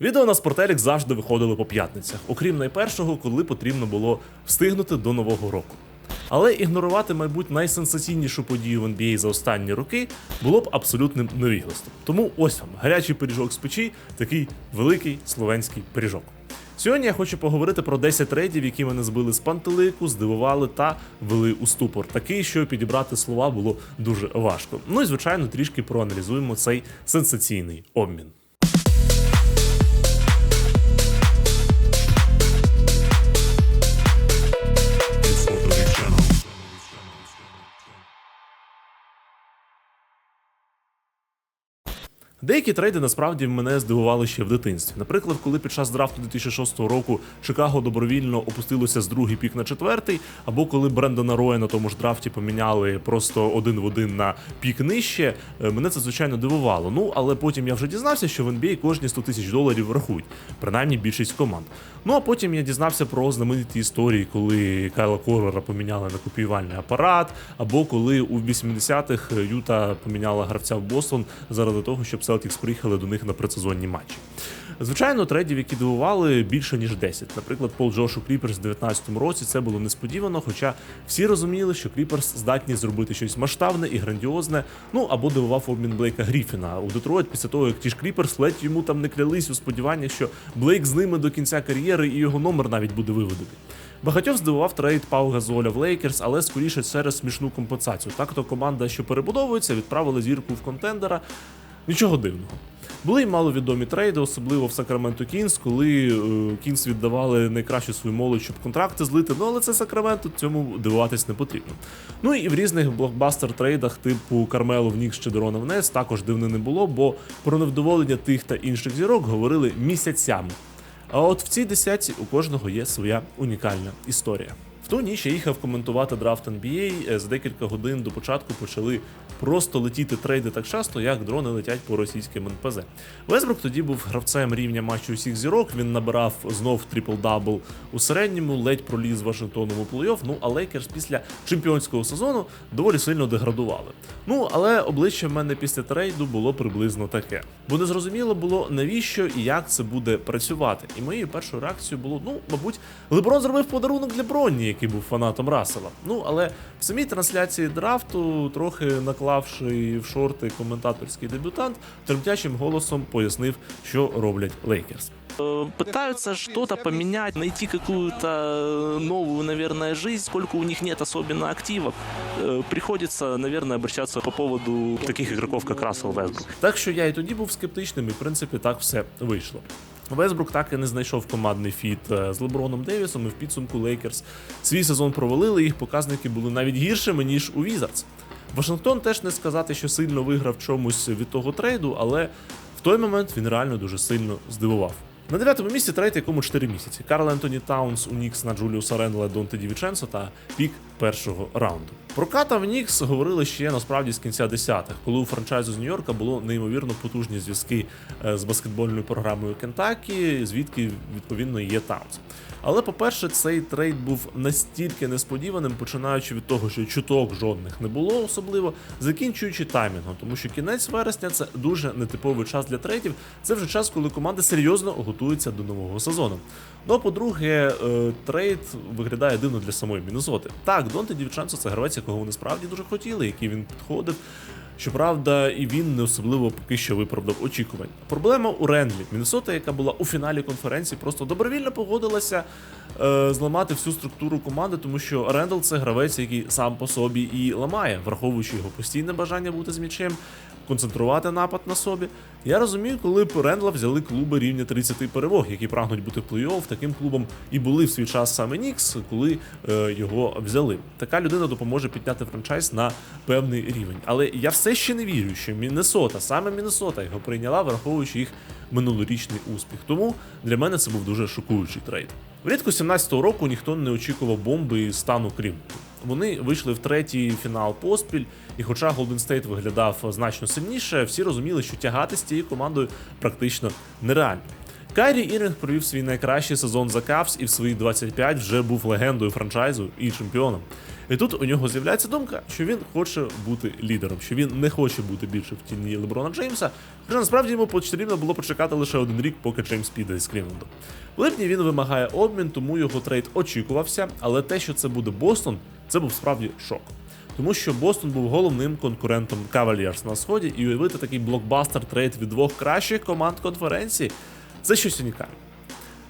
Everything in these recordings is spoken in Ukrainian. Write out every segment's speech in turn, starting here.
Відео на Спортелік завжди виходили по п'ятницях, окрім найпершого, коли потрібно було встигнути до нового року. Але ігнорувати, мабуть, найсенсаційнішу подію в NBA за останні роки було б абсолютним невіглаством. Тому ось вам гарячий пиріжок з печі, такий великий словенський пиріжок. Сьогодні я хочу поговорити про 10 трейдів, які мене збили з пантелику, здивували та ввели у ступор. Такий, що підібрати слова було дуже важко. Ну і звичайно, трішки проаналізуємо цей сенсаційний обмін. Деякі трейди насправді мене здивували ще в дитинстві. Наприклад, коли під час драфту 2006 року Чикаго добровільно опустилося з другий пік на четвертий, або коли Брендона Роя на тому ж драфті поміняли просто один в один на пік нижче, е, мене це звичайно дивувало. Ну але потім я вже дізнався, що в NBA кожні 100 тисяч доларів рахують, принаймні більшість команд. Ну а потім я дізнався про знамениті історії, коли Кайла Корвера поміняли на копіювальний апарат, або коли у 80-х Юта поміняла гравця в Бостон заради того, щоб Селтікс приїхали до них на предсезонні матчі. Звичайно, трейдів, які дивували більше ніж 10. Наприклад, Пол Джош у Кліперс в 19-му році це було несподівано, хоча всі розуміли, що Кліперс здатні зробити щось масштабне і грандіозне. Ну або дивував обмін Блейка Гріфіна у Детройт після того, як ті ж Кліперс ледь йому там не клялись у сподіваннях, що Блейк з ними до кінця кар'єри і його номер навіть буде виведений. Багатьох здивував трейд Пау Газоля в Лейкерс, але скоріше через смішну компенсацію. Так то команда, що перебудовується, відправила зірку в контендера. Нічого дивного. Були й маловідомі трейди, особливо в Сакраменто Кінс, коли е, Кінс віддавали найкращу свою молодь, щоб контракти злити. Ну але це Сакраменто, цьому дивуватись не потрібно. Ну і в різних блокбастер трейдах, типу Кармело Нікс чи Дерона в Нес, також дивно не було, бо про невдоволення тих та інших зірок говорили місяцями. А от в цій десятці у кожного є своя унікальна історія. В ту ніч я їхав коментувати драфт NBA. е, За декілька годин до початку почали просто летіти трейди так часто, як дрони летять по російським НПЗ. Весбрук тоді був гравцем рівня матчу усіх зірок. Він набирав знов трипл-дабл у середньому, ледь проліз Вашингтоном у плей-офф. Ну а Лейкерс після чемпіонського сезону доволі сильно деградували. Ну але обличчя в мене після трейду було приблизно таке. Бо незрозуміло було навіщо і як це буде працювати. І моєю першою реакцією було: ну, мабуть, Леброн зробив подарунок для Бронні, який був фанатом Рассела. Ну але в самій трансляції драфту, трохи наклавши в шорти коментаторський дебютант, тремтячим голосом пояснив, що роблять Лейкерс. Э, пытаются что-то поменять, найти какую-то э, новую, наверное, жизнь, сколько у них нет особенно активов. Э, Приходится, наверное, обращаться по поводу таких игроков, как Рассел Вестбрук. Так що я і тоді був скептичним, і в принципі так все вийшло. Весбрук так і не знайшов командний фіт е, з Леброном Девісом, і в підсумку Лейкерс свій сезон провалили. Їх показники були навіть гіршими ніж у Візардс. Вашингтон теж не сказати, що сильно виграв чомусь від того трейду, але в той момент він реально дуже сильно здивував. На дев'ятому місці трейд, якому 4 місяці. Карл Ентоні Таунс у Нікс на Джуліуса Рендла, Донте Дівіченсо та пік першого раунду. Про Ката в Нікс говорили ще насправді з кінця десятих, коли у франчайзу з Нью-Йорка було неймовірно потужні зв'язки е, з баскетбольною програмою Кентакі, звідки відповідно є Таунс. Але, по-перше, цей трейд був настільки несподіваним, починаючи від того, що чуток жодних не було особливо, закінчуючи таймінгом, тому що кінець вересня це дуже нетиповий час для трейдів. Це вже час, коли команди серйозно готуються до нового сезону. Ну а по-друге, е, трейд виглядає дивно для самої Міннесоти. Так, Донте Дівчанцо це гравець, якого вони справді дуже хотіли, який він підходив. Щоправда, і він не особливо поки що виправдав очікувань. Проблема у Рендлі. Міннесота, яка була у фіналі конференції, просто добровільно погодилася е, зламати всю структуру команди, тому що Рендл це гравець, який сам по собі і ламає, враховуючи його постійне бажання бути з м'ячем, концентрувати напад на собі. Я розумію, коли б Рендла взяли клуби рівня 30 перемог, які прагнуть бути в плей-офф, таким клубом і були в свій час саме Нікс, коли е, його взяли. Така людина допоможе підняти франчайз на певний рівень. Але я все ще не вірю, що Міннесота, саме Міннесота його прийняла, враховуючи їх минулорічний успіх. Тому для мене це був дуже шокуючий трейд. Влітку 17-го року ніхто не очікував бомби і стану Клівленду. Вони вийшли в третій фінал поспіль, і хоча Голден Стейт виглядав значно сильніше, всі розуміли, що тягати з цією командою практично нереально. Кайрі Іринг провів свій найкращий сезон за Кавс і в свої 25 вже був легендою франчайзу і чемпіоном. І тут у нього з'являється думка, що він хоче бути лідером, що він не хоче бути більше в тіні Леброна Джеймса. Хоча насправді йому потрібно було почекати лише один рік, поки Джеймс піде з Клівленду. В липні він вимагає обмін, тому його трейд очікувався, але те, що це буде Бостон, це був справді шок. Тому що Бостон був головним конкурентом Cavaliers на сході, і уявити такий блокбастер трейд від двох кращих команд конференції це щось унікальне.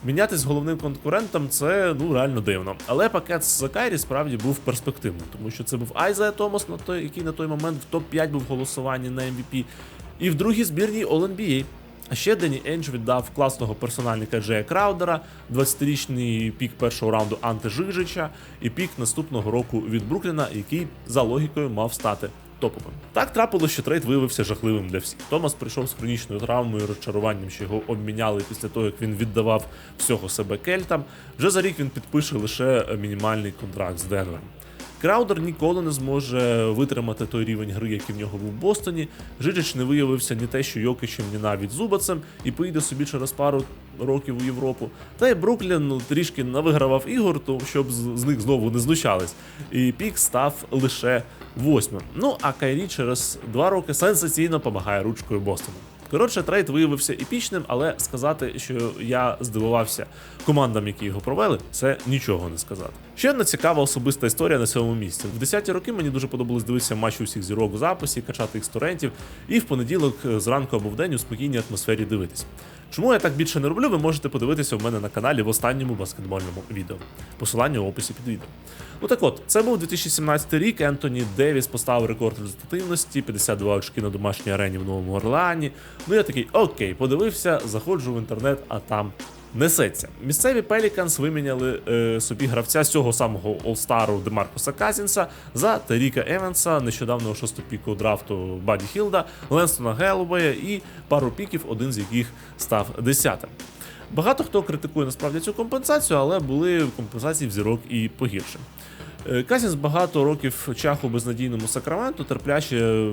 Мінятись головним конкурентом це ну реально дивно. Але пакет з Закайрі справді був перспективним, тому що це був Айзая Томас, на той, який на той момент в топ-5 був голосуванні на MVP, і в другій збірній All-NBA. А ще Дені Ендж віддав класного персональника Джея Краудера, 20-річний пік першого раунду Анте Жижича і пік наступного року від Брукліна, який за логікою мав стати топовим. Так трапилося, що трейд виявився жахливим для всіх. Томас прийшов з хронічною травмою, розчаруванням, що його обміняли після того, як він віддавав всього себе кельтам. Вже за рік він підпише лише мінімальний контракт з Денвером. Краудер ніколи не зможе витримати той рівень гри, який в нього був в Бостоні. Жидич не виявився ні те, що Йокичем, ні навіть Зубацем, і поїде собі через пару років у Європу. Та й Бруклін ну, трішки навигравав ігор, то щоб з них знову не знущались. І пік став лише восьмим. Ну а Кайрі через два роки сенсаційно помагає ручкою Бостону. Коротше, трейд виявився епічним, але сказати, що я здивувався командам, які його провели, це нічого не сказати. Ще одна цікава особиста історія на цьому місці. В 10-ті роки мені дуже подобалось дивитися матчі усіх зірок в записі, качати їх з торрентів, і в понеділок е, зранку або вдень у спокійній атмосфері дивитись. Чому я так більше не роблю, ви можете подивитися в мене на каналі в останньому баскетбольному відео. Посилання в описі під відео. Ну так от, це був 2017 рік. Ентоні Девіс поставив рекорд результативності, 52 очки на домашній арені в Новому Орлеані. Ну я такий, окей, подивився, заходжу в інтернет, а там несеться. Місцеві Пеліканс виміняли е, собі гравця з цього самого Олстару Демаркуса Казінса за Теріка Еванса, нещодавнього шостого піку драфту Баді Хілда, Ленстона Гелловея і пару піків, один з яких став десятим. Багато хто критикує насправді цю компенсацію, але були компенсації в зірок і погірше. Е, Казінс багато років чаху безнадійному Сакраменту, терпляче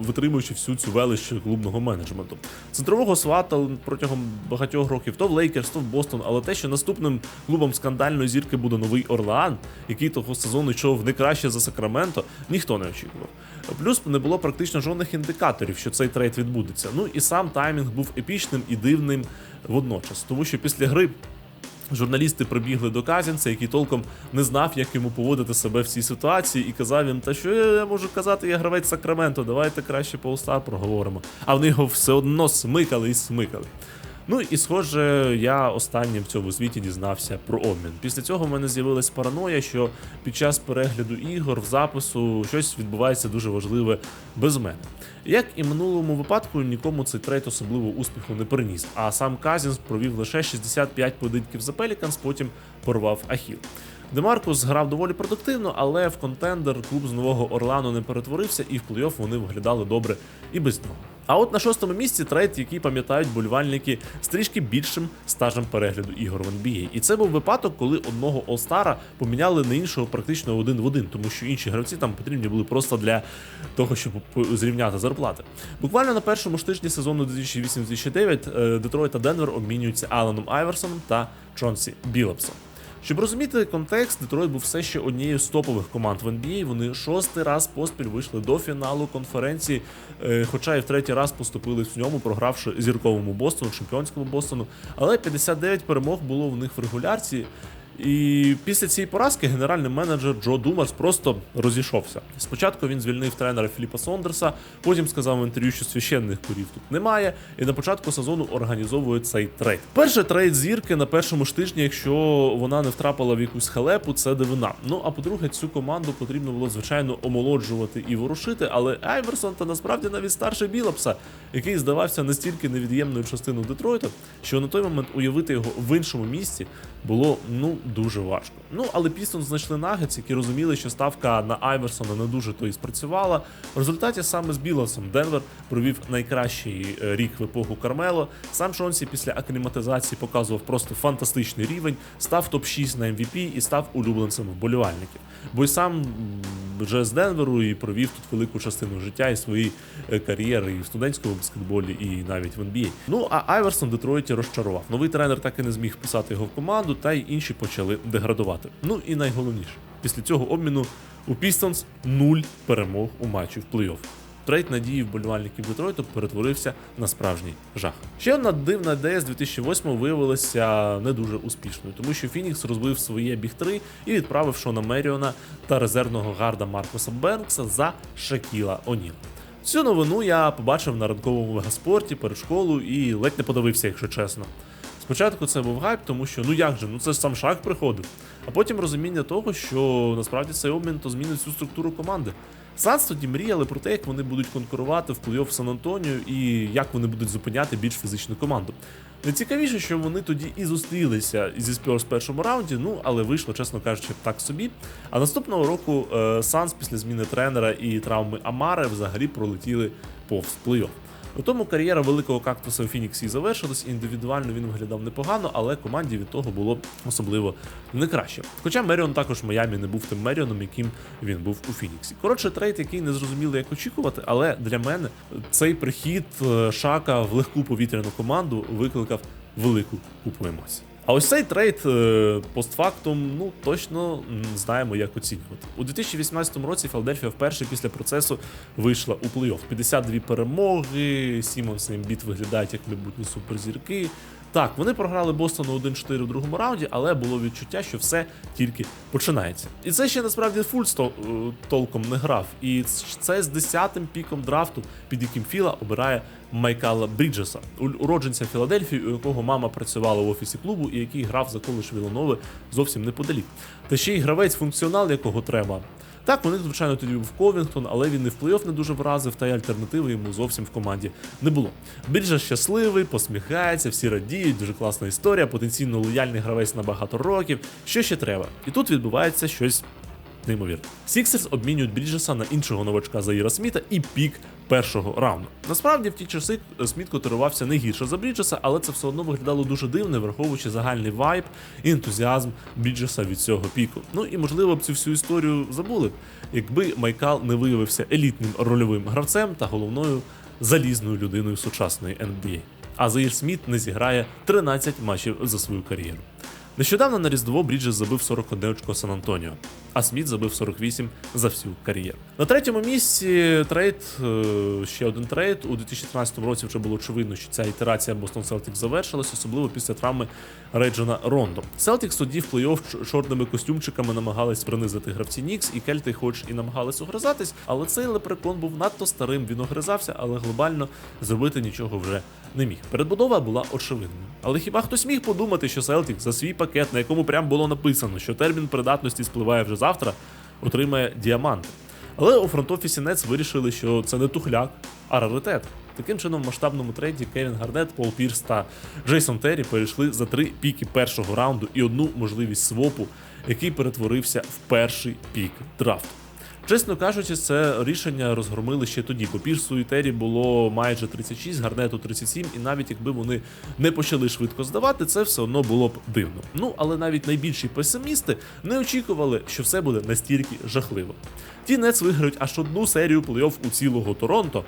витримуючи всю цю велич клубного менеджменту. Центрового свата протягом багатьох років то в Лейкерс, то в Бостон, але те, що наступним клубом скандальної зірки буде новий Орлеан, який того сезону йшов не краще за Сакраменто, ніхто не очікував. Плюс не було практично жодних індикаторів, що цей трейд відбудеться. Ну і сам таймінг був епічним і дивним водночас, тому що після гри Журналісти прибігли до Казінця, який толком не знав, як йому поводити себе в цій ситуації, і казав їм, та що я можу казати, я гравець Сакраменто, давайте краще по уста проговоримо. А вони його все одно смикали і смикали. Ну і схоже, я останнім в цьому світі дізнався про обмін. Після цього в мене з'явилась параноя, що під час перегляду ігор в запису щось відбувається дуже важливе без мене. Як і минулому випадку, нікому цей трейд особливо успіху не приніс. А сам Казінс провів лише 65 поєдинків за Пеліканс, потім порвав Ахіл. Демаркус грав доволі продуктивно, але в контендер клуб з нового Орлану не перетворився, і в плей-офф вони виглядали добре і без нього. А от на шостому місці трейд, який пам'ятають болівальники з трішки більшим стажем перегляду ігор в NBA. І це був випадок, коли одного Олстара поміняли на іншого практично один в один, тому що інші гравці там потрібні були просто для того, щоб зрівняти зарплати. Буквально на першому ж тижні сезону 2008-2009 е, Детройт та Денвер обмінюються Аланом Айверсоном та Чонсі Білапсом. Щоб розуміти контекст, Детройт був все ще однією з топових команд в NBA. Вони шостий раз поспіль вийшли до фіналу конференції, е, хоча і в третій раз поступили в ньому, програвши зірковому Бостону, чемпіонському Бостону. Але 59 перемог було в них в регулярці. І після цієї поразки генеральний менеджер Джо Думарс просто розійшовся. Спочатку він звільнив тренера Філіпа Сондерса, потім сказав в інтерв'ю, що священних корів тут немає, і на початку сезону організовує цей трейд. Перший трейд зірки на першому ж тижні, якщо вона не втрапила в якусь халепу, це дивина. Ну а по-друге, цю команду потрібно було звичайно омолоджувати і ворушити. Але Айверсон та насправді навіть старший Білапса, який здавався настільки невід'ємною частиною Детройта, що на той момент уявити його в іншому місці було ну дуже важко. Ну але Пістон знайшли нагець, які розуміли, що ставка на Айверсона не дуже то і спрацювала. В результаті саме з Білосом Денвер провів найкращий е, рік в епоху Кармело. Сам Шонсі після акліматизації показував просто фантастичний рівень, став топ-6 на MVP і став улюбленцем вболівальників. Бо й сам вже з Денверу і провів тут велику частину життя і своєї е, кар'єри і в студентському баскетболі, і навіть в NBA. Ну а Айверсон в Детройті розчарував. Новий тренер так і не зміг вписати його в команду, та й інші почали деградувати. Ну і найголовніше. Після цього обміну у Pistons нуль перемог у матчі в плей-офф. Трейд надії вболівальників Детройту перетворився на справжній жах. Ще одна дивна ідея з 2008 виявилася не дуже успішною, тому що Фінікс розбив своє біг 3 і відправив Шона Меріона та резервного гарда Маркуса Бенкса за Шакіла Оніл. Цю новину я побачив на ранковому вегаспорті перед школою і ледь не подивився, якщо чесно. Спочатку це був гайп, тому що ну як же, ну це ж сам шах приходив. А потім розуміння того, що насправді цей обмін то змінить всю структуру команди. Санс тоді мріяли про те, як вони будуть конкурувати в плей-офф Сан Антоніо і як вони будуть зупиняти більш фізичну команду. Найцікавіше, що вони тоді і зустрілися зі Спьорс в першому раунді, ну але вийшло, чесно кажучи, так собі. А наступного року е, Санс після зміни тренера і травми Амари взагалі пролетіли повз плей-офф. У тому кар'єра великого кактуса у Фініксі завершилась. Індивідуально він виглядав непогано, але команді від того було особливо не краще. Хоча Меріон також в Майамі не був тим Меріоном, яким він був у Фініксі. Коротше, трейд, який не зрозуміло, як очікувати, але для мене цей прихід е, Шака в легку повітряну команду викликав велику купу емоцій. А ось цей трейд е, постфактум, ну точно знаємо, як оцінювати. У 2018 році Філадельфія вперше після процесу вийшла у плей-офф. 52 перемоги, Сімонс і Ембіт виглядають як майбутні суперзірки. Так, вони програли Бостону 1-4 у другому раунді, але було відчуття, що все тільки починається. І це ще насправді Фульс е, толком не грав. І це з 10-тим піком драфту, під яким Філа обирає Майкала Бріджеса, уродженця Філадельфії, у якого мама працювала в офісі клубу і який грав за коледж Віланови зовсім неподалік. Та ще й гравець функціонал, якого треба. Так, вони, звичайно, тоді був Ковінгтон, але він і в плей-офф не дуже вразив, та й альтернативи йому зовсім в команді не було. Більше щасливий, посміхається, всі радіють, дуже класна історія, потенційно лояльний гравець на багато років. Що ще треба? І тут відбувається щось Неймовірно, Сіксерс обмінюють Бріджеса на іншого новачка Заїра Сміта і пік першого раунду. Насправді в ті часи е, Сміт котирувався не гірше за Бріджеса, але це все одно виглядало дуже дивно, враховуючи загальний вайб і ентузіазм Бріджеса від цього піку. Ну і можливо б цю всю історію забули, б, якби Майкал не виявився елітним рольовим гравцем та головною залізною людиною сучасної NBA. А Заїр Сміт не зіграє 13 матчів за свою кар'єру. Нещодавно на Різдво Бріджес забив 41 очко Сан Антоніо, а Сміт забив 48 за всю кар'єру. На третьому місці трейд, е, ще один трейд. У 2013 році вже було очевидно, що ця ітерація Бостон Селтикс завершилась, особливо після травми Реджона Рондо. Селтикс тоді в плей-офф чорними костюмчиками намагались принизити гравці Нікс, і Кельти, хоч і намагались огризатись, але цей лепрекон був надто старим. Він огризався, але глобально зробити нічого вже не міг. Передбудова була очевидною. Але хіба хтось міг подумати, що Селтик за свій пакет, на якому прям було написано, що термін придатності спливає вже завтра, отримає діаманти. Але у фронт-офісі Нетс вирішили, що це не тухляк, а раритет. Таким чином, в масштабному трейді Кевін Гарнет, Пол Пірс та Джейсон Террі перейшли за три піки першого раунду і одну можливість свопу, який перетворився в перший пік драфту. Чесно кажучи, це рішення розгромили ще тоді. По Пірсу і Террі було майже 36, Гарнету 37, і навіть якби вони не почали швидко здавати, це все одно було б дивно. Ну але навіть найбільші песимісти не очікували, що все буде настільки жахливо. Ті Нетс виграють аж одну серію плей-офф у цілого Торонто.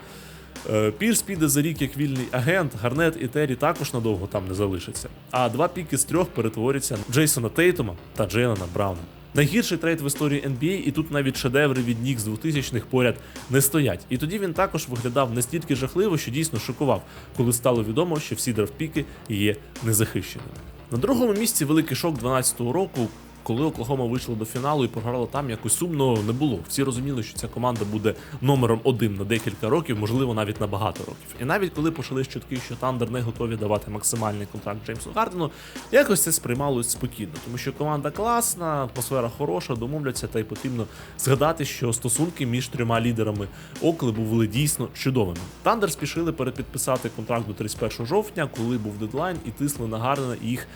Е, Пірс піде за рік як вільний агент, Гарнет і Террі також надовго там не залишаться. А два піки з трьох перетворяться на Джейсона Тейтума та Джейлана Брауна. Найгірший трейд в історії NBA, і тут навіть шедеври від Нік з 2000-х поряд не стоять. І тоді він також виглядав настільки жахливо, що дійсно шокував, коли стало відомо, що всі драфтпіки є незахищеними. На другому місці великий шок 12-го року. Коли Оклахома вийшла до фіналу і програла там, якось сумно не було. Всі розуміли, що ця команда буде номером один на декілька років, можливо, навіть на багато років. І навіть коли почали чутки, що Тандер не готові давати максимальний контракт Джеймсу Гардену, якось це сприймалось спокійно, тому що команда класна, атмосфера хороша, домовляться, та й потрібно згадати, що стосунки між трьома лідерами Окли були дійсно чудовими. Тандер спішили перепідписати контракт до 31 жовтня, коли був дедлайн, і тисли на Гардена їх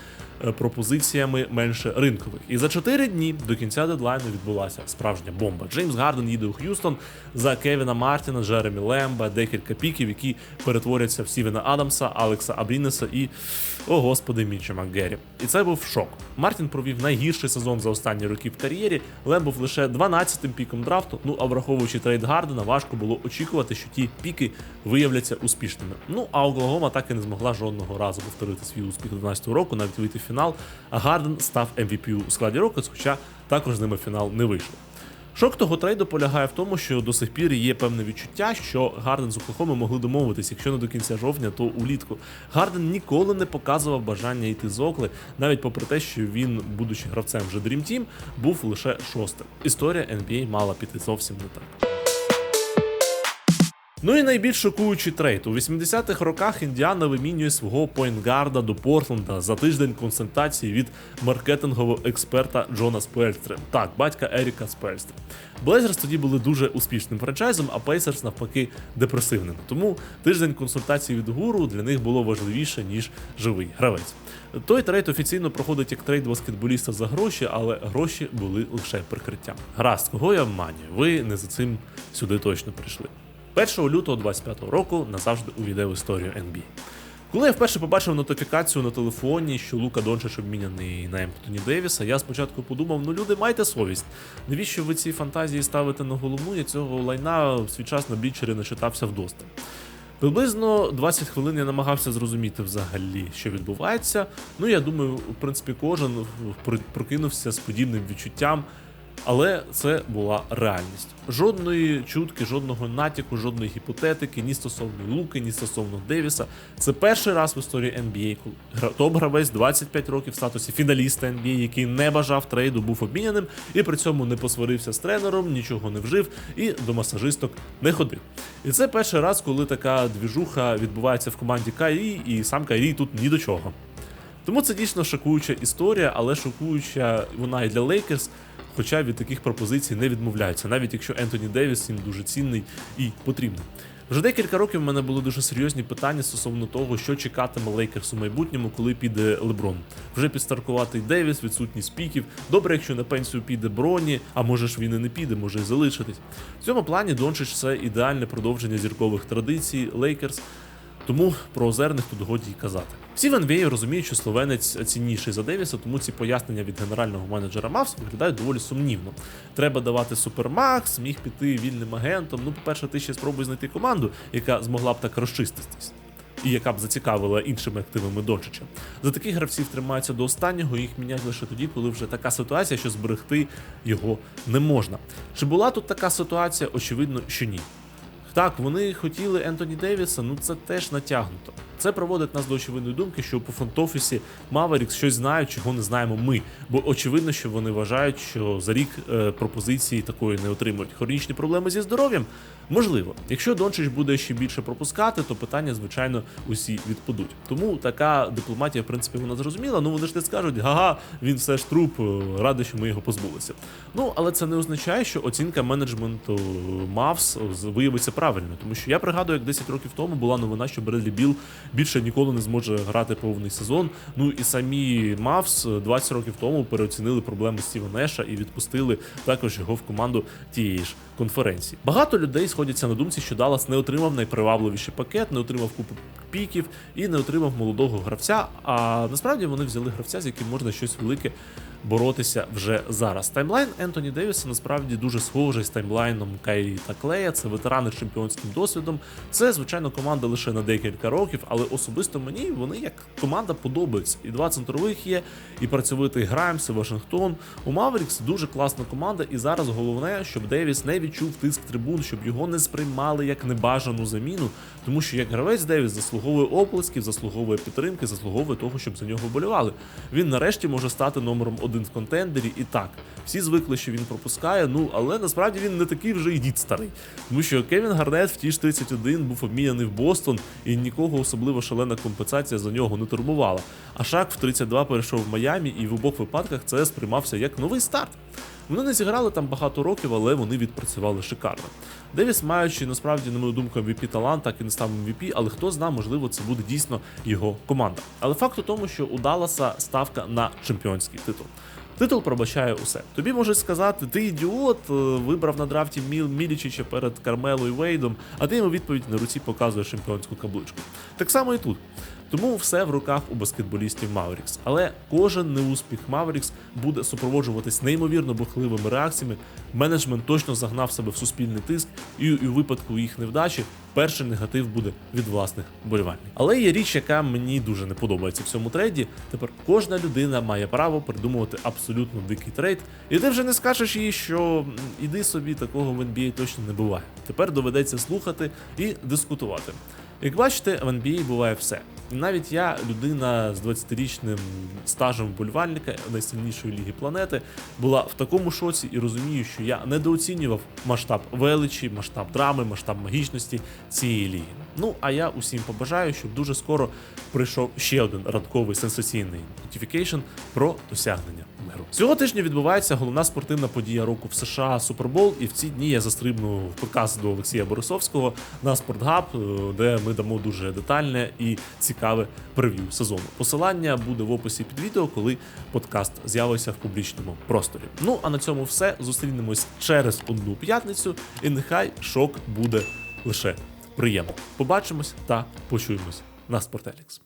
пропозиціями менше ринкових. І за 4 дні до кінця дедлайну відбулася справжня бомба. Джеймс Гарден їде у Х'юстон за Кевіна Мартіна, Джеремі Лемба, декілька піків, які перетворяться в Стівена Адамса, Алекса Абрінеса і, о господи, Міча МакГері. І це був шок. Мартін провів найгірший сезон за останні роки в кар'єрі. Лем був лише 12-тим піком драфту. Ну а враховуючи трейд Гардена, важко було очікувати, що ті піки виявляться успішними. Ну а Оклахома так і не змогла жодного разу повторити свій успіх 12 року, навіть вийти в фінал. А Гарден став MVP у складі року, хоча також з ними фінал не вийшло. Шок того трейду полягає в тому, що до сих пір є певне відчуття, що Гарден з Оклахоми могли домовитись, якщо не до кінця жовтня, то улітку. Гарден ніколи не показував бажання йти з Окли, навіть попри те, що він, будучи гравцем вже Dream Team, був лише шостим. Історія NBA мала піти зовсім не так. Ну і найбільш шокуючий трейд. У 80-х роках Індіана вимінює свого поінгарда до Портленда за тиждень консультації від маркетингового експерта Джона Спельстре. Так, батька Еріка Спельстре. Блейзерс тоді були дуже успішним франчайзом, а Пейсерс навпаки депресивним. Тому тиждень консультацій від гуру для них було важливіше, ніж живий гравець. Той трейд офіційно проходить як трейд баскетболіста за гроші, але гроші були лише прикриттям. Гаразд, кого я обманюю? Ви не за цим сюди точно прийшли. 1 лютого 25-го року назавжди увійде в історію NBA. Коли я вперше побачив нотифікацію на телефоні, що Лука Дончич обміняний на Емптоні Девіса, я спочатку подумав: ну люди, майте совість. Навіщо ви ці фантазії ставите на головну? Я цього лайна в свій час на бічері начитався вдосталь. Приблизно 20 хвилин я намагався зрозуміти взагалі, що відбувається. Ну я думаю, в принципі, кожен прокинувся з подібним відчуттям. Але це була реальність. Жодної чутки, жодного натяку, жодної гіпотетики, ні стосовно Луки, ні стосовно Девіса. Це перший раз в історії NBA, коли топ-гравець 25 років в статусі фіналіста NBA, який не бажав трейду, був обміняним і при цьому не посварився з тренером, нічого не вжив і до масажисток не ходив. І це перший раз, коли така двіжуха відбувається в команді Кайрі, і сам Кайрі тут ні до чого. Тому це дійсно шокуюча історія, але шокуюча вона і для Лейкерс, хоча від таких пропозицій не відмовляються, навіть якщо Ентоні Девіс їм дуже цінний і потрібний. Вже декілька років в мене були дуже серйозні питання стосовно того, що чекатиме Лейкерс у майбутньому, коли піде Леброн. Вже підстаркуватий Девіс, відсутність піків. Добре, якщо на пенсію піде Броні, а може ж він і не піде, може і залишитись. В цьому плані Дончич це ідеальне продовження зіркових традицій Лейкерс. Тому про озерних тут годі й казати. Всі в NBA розуміють, що словенець цінніший за Девіса, тому ці пояснення від генерального менеджера Мавс виглядають доволі сумнівно. Треба давати супермакс, міг піти вільним агентом. Ну, по-перше, ти ще спробуй знайти команду, яка змогла б так розчиститись. І яка б зацікавила іншими активами Дончича. За таких гравців тримаються до останнього, їх міняють лише тоді, коли вже така ситуація, що зберегти його не можна. Чи була тут така ситуація? Очевидно, що ні. Так, вони хотіли Ентоні Девіса, ну це теж натягнуто. Це проводить нас до очевидної думки, що по фронт-офісі Маверікс щось знають, чого не знаємо ми. Бо очевидно, що вони вважають, що за рік е, пропозиції такої не отримують. Хронічні проблеми зі здоров'ям? Можливо. Якщо Дончич буде ще більше пропускати, то питання, звичайно, усі відпадуть. Тому така дипломатія, в принципі, вона зрозуміла. Ну вони ж не скажуть, га-га, він все ж труп, е, радий, що ми його позбулися. Ну, але це не означає, що оцінка менеджменту Мавс виявиться правильною, тому що я пригадую, як 10 років тому була новина, що Бредлі Біл більше ніколи не зможе грати повний сезон. Ну і самі Мавс 20 років тому переоцінили проблеми Стіва Неша і відпустили також його в команду тієї ж конференції. Багато людей сходяться на думці, що Даллас не отримав найпривабливіший пакет, не отримав купу піків і не отримав молодого гравця. А насправді вони взяли гравця, з яким можна щось велике боротися вже зараз. Таймлайн Ентоні Девіса насправді дуже схожий з таймлайном Кайрі та Клея. Це ветерани з чемпіонським досвідом. Це звичайно команда лише на декілька років, але особисто мені вони як команда подобаються. І два центрових є, і працьовитий Граймс, і Вашингтон. У Маверікс дуже класна команда, і зараз головне, щоб Девіс не відчув тиск трибун, щоб його не сприймали як небажану заміну, тому що як гравець Девіс заслуговує оплесків, заслуговує підтримки, заслуговує того, щоб за нього болювали. Він нарешті може стати номером один в контендері. І так, всі звикли, що він пропускає. Ну але насправді він не такий вже і дід старий. Тому що Кевін Гарнет в ті ж 31 був обміняний в Бостон, і нікого особливо шалена компенсація за нього не турбувала. А Шак в 32 перейшов в Майамі, і в обох випадках це сприймався як новий старт. Вони не зіграли там багато років, але вони відпрацювали шикарно. Девіс, маючи насправді, на мою думку, MVP талант, так і не став MVP, але хто знає, можливо, це буде дійсно його команда. Але факт у тому, що у Далласа ставка на чемпіонський титул. Титул пробачає усе. Тобі можуть сказати, ти ідіот, е, вибрав на драфті Міл Мілічича перед Кармелою Вейдом, а ти йому відповідь на руці показуєш чемпіонську каблучку. Так само і тут. Тому все в руках у баскетболістів Mavericks. Але кожен неуспіх Mavericks буде супроводжуватись неймовірно бурхливими реакціями. Менеджмент точно загнав себе в суспільний тиск, і у випадку їх невдачі перший негатив буде від власних болівальників. Але є річ, яка мені дуже не подобається в цьому трейді. Тепер кожна людина має право придумувати абсолютно дикий трейд, і ти вже не скажеш їй, що іди собі такого в NBA точно не буває. Тепер доведеться слухати і дискутувати. Як бачите, в NBA буває все. Навіть я, людина з 20-річним стажем вболівальника найсильнішої ліги планети, була в такому шоці і розумію, що я недооцінював масштаб величі, масштаб драми, масштаб магічності цієї ліги. Ну а я усім побажаю, щоб дуже скоро прийшов ще один ранковий сенсаційний notification про досягнення миру. Цього тижня відбувається головна спортивна подія року в США Супербол, і в ці дні я застрибну в подкаст до Олексія Борисовського на Спортгаб, е, де ми дамо дуже детальне і цікаве прев'ю сезону. Посилання буде в описі під відео, коли подкаст з'явиться в публічному просторі. Ну а на цьому все. Зустрінемось через одну п'ятницю, і нехай шок буде лише приємним. Побачимось та почуємось на Спортелікс.